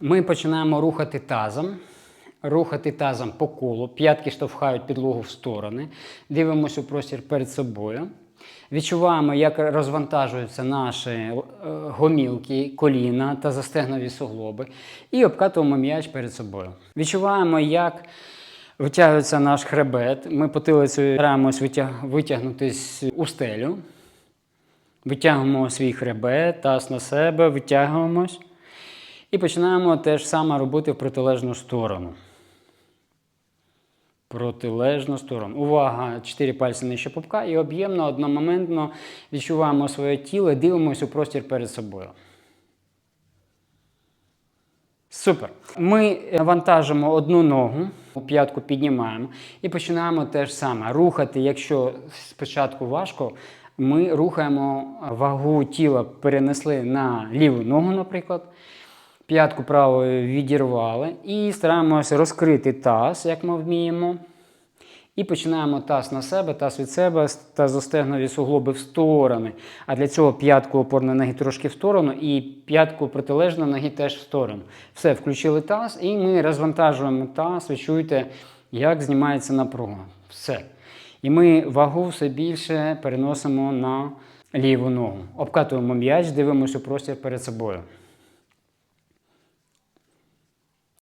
Ми починаємо рухати тазом. Рухати тазом по колу, п'ятки штовхають підлогу в сторони, дивимося у простір перед собою. Відчуваємо, як розвантажуються наші е, гомілки, коліна та застегнові суглоби, і обкатуємо м'яч перед собою. Відчуваємо, як витягується наш хребет. Ми потилицею стараємось витяг... витягнутись у стелю. Витягуємо свій хребет, таз на себе, витягуємось. І починаємо те ж саме робити в протилежну сторону. Протилежну сторону. Увага! Чотири пальці нижче пупка і об'ємно, одномоментно відчуваємо своє тіло, дивимося у простір перед собою. Супер. Ми вантажимо одну ногу, у п'ятку піднімаємо і починаємо те ж саме. Рухати, якщо спочатку важко, ми рухаємо вагу тіла, перенесли на ліву ногу, наприклад. П'ятку правою відірвали і стараємося розкрити таз, як ми вміємо. І починаємо таз на себе, таз від себе та застегнові суглоби в сторони. А для цього п'ятку опорної ноги трошки в сторону і п'ятку протилежної ноги теж в сторону. Все, включили таз, і ми розвантажуємо таз. Ви чуєте, як знімається напруга. Все. І ми вагу все більше переносимо на ліву ногу. Обкатуємо м'яч, дивимося простір перед собою.